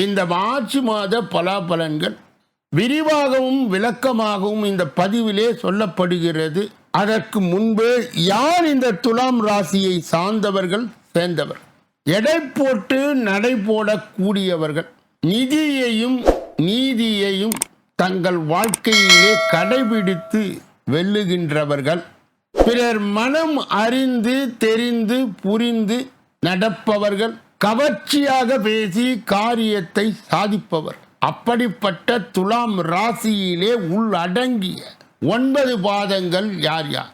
இந்த மார்ச் மாத பலாபலன்கள் விரிவாகவும் விளக்கமாகவும் இந்த பதிவிலே சொல்லப்படுகிறது. அதற்கு முன்பே யார் இந்த துலாம் ராசியை சார்ந்தவர்கள்? சேர்ந்தவர். எடை போட்டு நடை போடக்கூடியவர்கள். நிதியையும் நீதியையும் தங்கள் வாழ்க்கையிலே கடைபிடித்து வெல்லுகின்றவர்கள். பிறர் மனம் அறிந்து தெரிந்து புரிந்து நடப்பவர்கள். கவர்ச்சியாக பேசி காரியத்தை சாதிப்பவர். அப்படிப்பட்ட துலாம் ராசியிலே உள்ளடங்கிய ஒன்பது பாதங்கள் யார் யார்?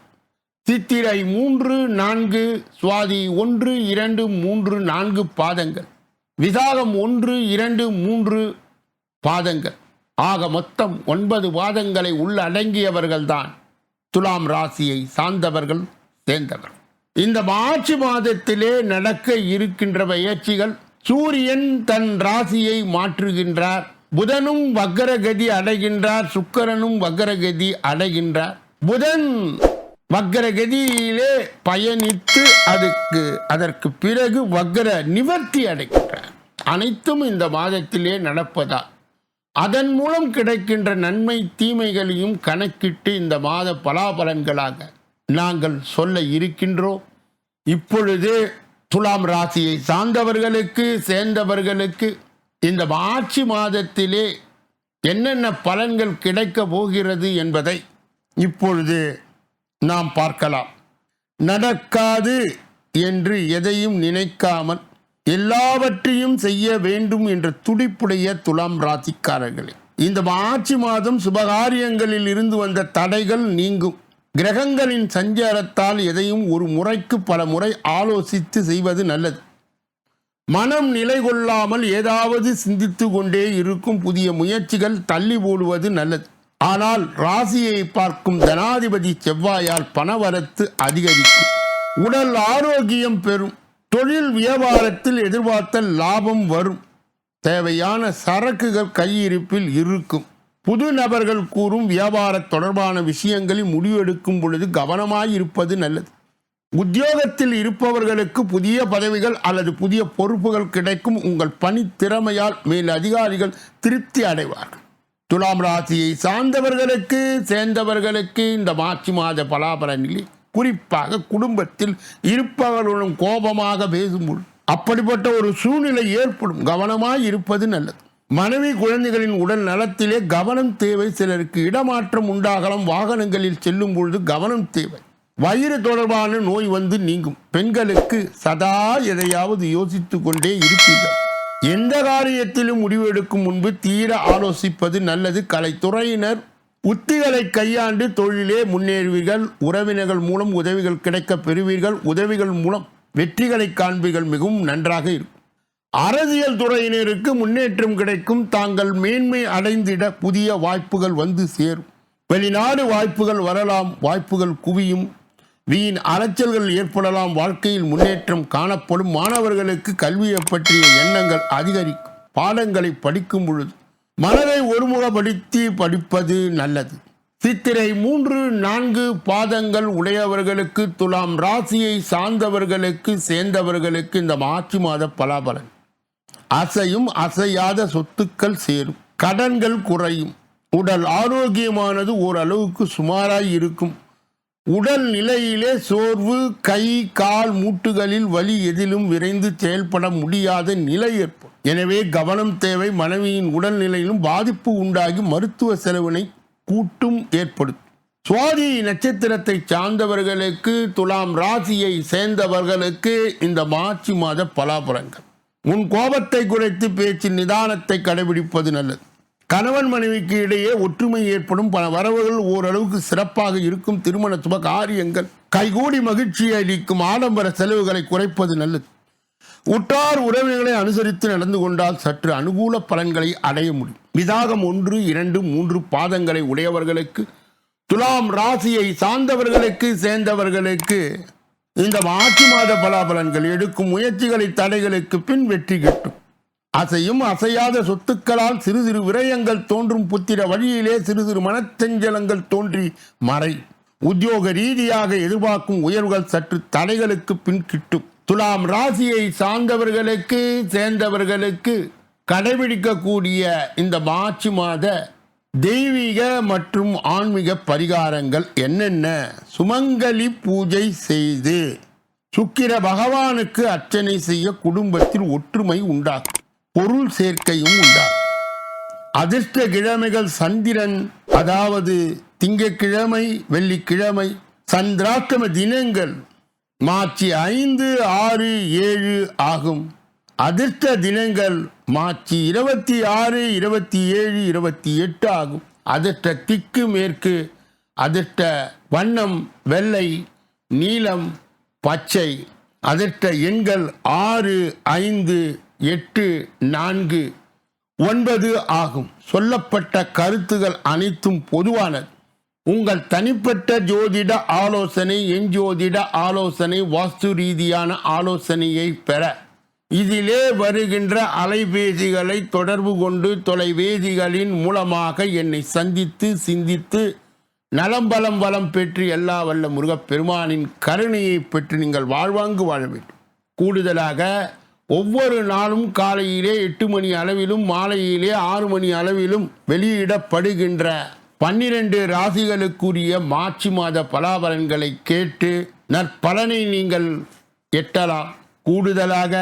சித்திரை மூன்று நான்கு சுவாதி ஒன்று இரண்டு மூன்று நான்கு பாதங்கள். விசாகம் ஒன்று இரண்டு மூன்று பாதங்கள். ஆக மொத்தம் ஒன்பது பாதங்களை உள்ளடங்கியவர்கள்தான் துலாம் ராசியை சார்ந்தவர்கள் சேர்ந்தவர்கள். இந்த மார்ச் மாதத்திலே நடக்க இருக்கின்ற பயிற்சிகள் சூரியன் தன் ராசியை மாற்றுகின்றார். புதனும் வக்கரகதி அடைகின்றார். சுக்கரனும் வக்கரகதி அடைகின்றார். புதன் வக்கரகதியிலே பயணித்து அதுக்கு அதற்கு பிறகு வக்கர நிவர்த்தி அடைகின்றார். அனைத்தும் இந்த மாதத்திலே நடப்பதா அதன் மூலம் கிடைக்கின்ற நன்மை தீமைகளையும் கணக்கிட்டு இந்த மாத பலாபலன்களாக நாங்கள் சொல்ல இருக்கின்றோம். இப்பொழுது துலாம் ராசியை சார்ந்தவர்களுக்கு சேர்ந்தவர்களுக்கு இந்த மார்ச் மாதத்திலே என்னென்ன பலன்கள் கிடைக்கப் போகிறது என்பதை இப்பொழுது நாம் பார்க்கலாம். நடக்காது என்று எதையும் நினைக்காமல் எல்லாவற்றையும் செய்ய வேண்டும் என்ற துடிப்புடைய துலாம் ராசிக்காரர்களே. இந்த மார்ச் மாதம் சுபகாரியங்களில் இருந்து வந்த தடைகள் நீங்கும். கிரகங்களின் சஞ்சாரத்தால் எதையும் ஒரு முறைக்கு பல முறை ஆலோசித்து செய்வது நல்லது. மனம் நிலை கொள்ளாமல் ஏதாவது சிந்தித்து கொண்டே இருக்கும் புதிய முயற்சிகள் தள்ளி போடுவது நல்லது. ஆனால் ராசியை பார்க்கும் தனாதிபதி செவ்வாயால் பணவரத்து அதிகரிக்கும். உடல் ஆரோக்கியம் பெறும். தொழில் வியாபாரத்தில் எதிர்பார்த்த லாபம் வரும். தேவையான சரக்குகள் கையிருப்பில் இருக்கும். புது நபர்கள் கூறும் வியாபார தொடர்பான விஷயங்களில் முடிவெடுக்கும் பொழுது கவனமாய் இருப்பது நல்லது. உத்தியோகத்தில் இருப்பவர்களுக்கு புதிய பதவிகள் அல்லது புதிய பொறுப்புகள் கிடைக்கும். உங்கள் பணி திறமையால் மேல் அதிகாரிகள் திருப்தி அடைவார்கள். துலாம் ராசியை சார்ந்தவர்களுக்கு சேர்ந்தவர்களுக்கு இந்த மார்ச் மாத பலாபலனிலே குறிப்பாக குடும்பத்தில் இருப்பவர்களுடன் கோபமாக பேசும்போது அப்படிப்பட்ட ஒரு சூழ்நிலை ஏற்படும். கவனமாய் இருப்பது நல்லது. மனைவி குழந்தைகளின் உடல் நலத்திலே கவனம் தேவை. சிலருக்கு இடமாற்றம் உண்டாகலாம். வாகனங்களில் செல்லும் பொழுது கவனம் தேவை. வயிறு தொடர்பான நோய் வந்து நீங்கும். பெண்களுக்கு சதா எதையாவது யோசித்து கொண்டே இருப்பீர்கள். எந்த காரியத்திலும் முடிவெடுக்கும் முன்பு தீர ஆலோசிப்பது நல்லது. கலைத்துறையினர் உத்திகளை கையாண்டு தொழிலே முன்னேறுவீர்கள். உறவினர்கள் மூலம் உதவிகள் கிடைக்கப் பெறுவீர்கள். உதவிகள் மூலம் வெற்றிகளை காண்பீர்கள். மிகவும் நன்றாக இருக்கும். அரசியல் துறையினருக்கு முன்னேற்றம் கிடைக்கும். தாங்கள் மேன்மை அடைந்திட புதிய வாய்ப்புகள் வந்து சேரும். வெளிநாடு வாய்ப்புகள் வரலாம் வாய்ப்புகள் குவியும். வீண் அலைச்சல்கள் ஏற்படலாம் வாழ்க்கையில் முன்னேற்றம் காணப்படும். மாணவர்களுக்கு கல்வியை பற்றிய எண்ணங்கள் அதிகரிக்கும். பாடங்களை படிக்கும் பொழுது மனதை ஒருமுகப்படுத்தி படிப்பது நல்லது. சித்திரை மூன்று நான்கு பாதங்கள் உடையவர்களுக்கு துலாம் ராசியை சார்ந்தவர்களுக்கு சேர்ந்தவர்களுக்கு இந்த மார்ச் மாத பலாபலன். அசையும் அசையாத சொத்துக்கள் சேரும். கடன்கள் குறையும். உடல் ஆரோக்கியமானது ஓரளவுக்கு சுமாராய் இருக்கும். உடல் நிலையிலே சோர்வு கை கால் மூட்டுகளில் வலி எதிலும் விரைந்து செயல்பட முடியாத நிலை ஏற்படும். எனவே கவனம் தேவை மனைவியின் உடல் நிலையிலும் பாதிப்பு உண்டாகி மருத்துவ செலவினை கூட்டும் ஏற்படுத்தும் சுவாதி நட்சத்திரத்தை சார்ந்தவர்களுக்கு துலாம் ராசியை சேர்ந்தவர்களுக்கு இந்த மார்ச் மாத பலாபலங்கள் உன் கோபத்தை குறைத்து பேச்சின் நிதானத்தை கடைபிடிப்பது நல்லது. கணவன் மனைவிக்கு இடையே ஒற்றுமை ஏற்படும். பல வரவுகள் ஓரளவுக்கு சிறப்பாக இருக்கும். திருமண சுப காரியங்கள். கைகூடி மகிழ்ச்சியை அளிக்கும். ஆடம்பர செலவுகளை குறைப்பது நல்லது. உற்றார் உறவினர்களை அனுசரித்து நடந்து கொண்டால் சற்று அனுகூல பலன்களை அடைய முடியும். விதாகம் ஒன்று இரண்டு மூன்று பாதங்களை உடையவர்களுக்கு துலாம் ராசியை சார்ந்தவர்களுக்கு சேர்ந்தவர்களுக்கு இந்த மாற்றி மாத பலாபலன்கள் எடுக்கும் முயற்சிகளை தடைகளுக்கு பின் வெற்றி கிட்டும். அசையும் அசையாத சொத்துக்களால் சிறு சிறு விரயங்கள் தோன்றும் புத்திர வழியிலே சிறு சிறு மனச்சஞ்சலங்கள் தோன்றி மறை. உத்தியோக ரீதியாக எதிர்பார்க்கும் உயர்வுகள் சற்று தடைகளுக்கு பின் கிட்டும். துலாம் ராசியை சார்ந்தவர்களுக்கு சேர்ந்தவர்களுக்கு கடைபிடிக்கக்கூடிய இந்த மார்ச் மாத தெய்வீக மற்றும் ஆன்மீக பரிகாரங்கள் என்னென்ன? சுமங்கலி பூஜை செய்து சுக்கிர பகவானுக்கு அர்ச்சனை செய்ய குடும்பத்தில் ஒற்றுமை உண்டாகும் பொருள் சேர்க்கையும் உண்டாகும் அதிர்ஷ்ட கிழமைகள் சந்திரன் அதாவது திங்கக்கிழமை வெள்ளிக்கிழமை சந்திராக்கிரம தினங்கள் மார்ச் ஐந்து ஆறு ஏழு ஆகும். அதிர்ஷ்ட தினங்கள் மார்ச் இருபத்தி ஆறு இருபத்தி ஏழு இருபத்தி எட்டு ஆகும். அதிர்ஷ்ட திக்கு மேற்கு அதிர்ஷ்ட வண்ணம் வெள்ளை நீலம் பச்சை அதிர்ஷ்ட எண்கள் ஆறு ஐந்து எட்டு நான்கு ஒன்பது ஆகும். சொல்லப்பட்ட கருத்துகள் அனைத்தும் பொதுவானது. உங்கள் தனிப்பட்ட ஜோதிட ஆலோசனை எஞ்சோதிட ஆலோசனை வாஸ்து ரீதியான ஆலோசனையை பெற இதிலே வருகின்ற அலைபேசிகளை தொடர்பு கொண்டு தொலைபேசிகளின் மூலமாக என்னை சந்தித்து சிந்தித்து நலம்பலம் வளம் பெற்று எல்லா வல்ல முருகப்பெருமானின் கருணையை பெற்று நீங்கள் வாழ்வாங்கு வாழ வேண்டும். கூடுதலாக ஒவ்வொரு நாளும் காலையிலே எட்டு மணி அளவிலும் மாலையிலே ஆறு மணி அளவிலும் வெளியிடப்படுகின்ற பன்னிரண்டு ராசிகளுக்குரிய மார்ச் மாத பலாபலன்களை கேட்டு நற்பலனை நீங்கள் எட்டலாம். கூடுதலாக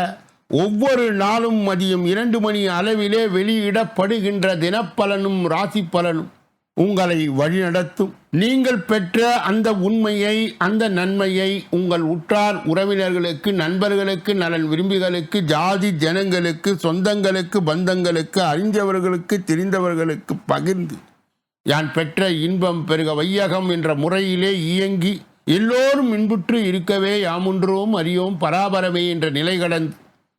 ஒவ்வொரு நாளும் மதியம் இரண்டு மணி அளவிலே வெளியிடப்படுகின்ற தினப்பலனும் ராசி பலனும் உங்களை வழிநடத்தும். நீங்கள் பெற்ற அந்த உண்மையை அந்த நன்மையை உங்கள் உற்றார் உறவினர்களுக்கு நண்பர்களுக்கு நலன் விரும்பிகளுக்கு ஜாதி ஜனங்களுக்கு சொந்தங்களுக்கு பந்தங்களுக்கு அறிந்தவர்களுக்கு தெரிந்தவர்களுக்கு பகிர்ந்து யான் பெற்ற இன்பம் பெருக வையகம் என்ற முறையிலே இயங்கி எல்லோரும் இன்புற்று இருக்கவே யாமுன்றோம் அறியோம் பராபரமே என்ற நிலை கடந்து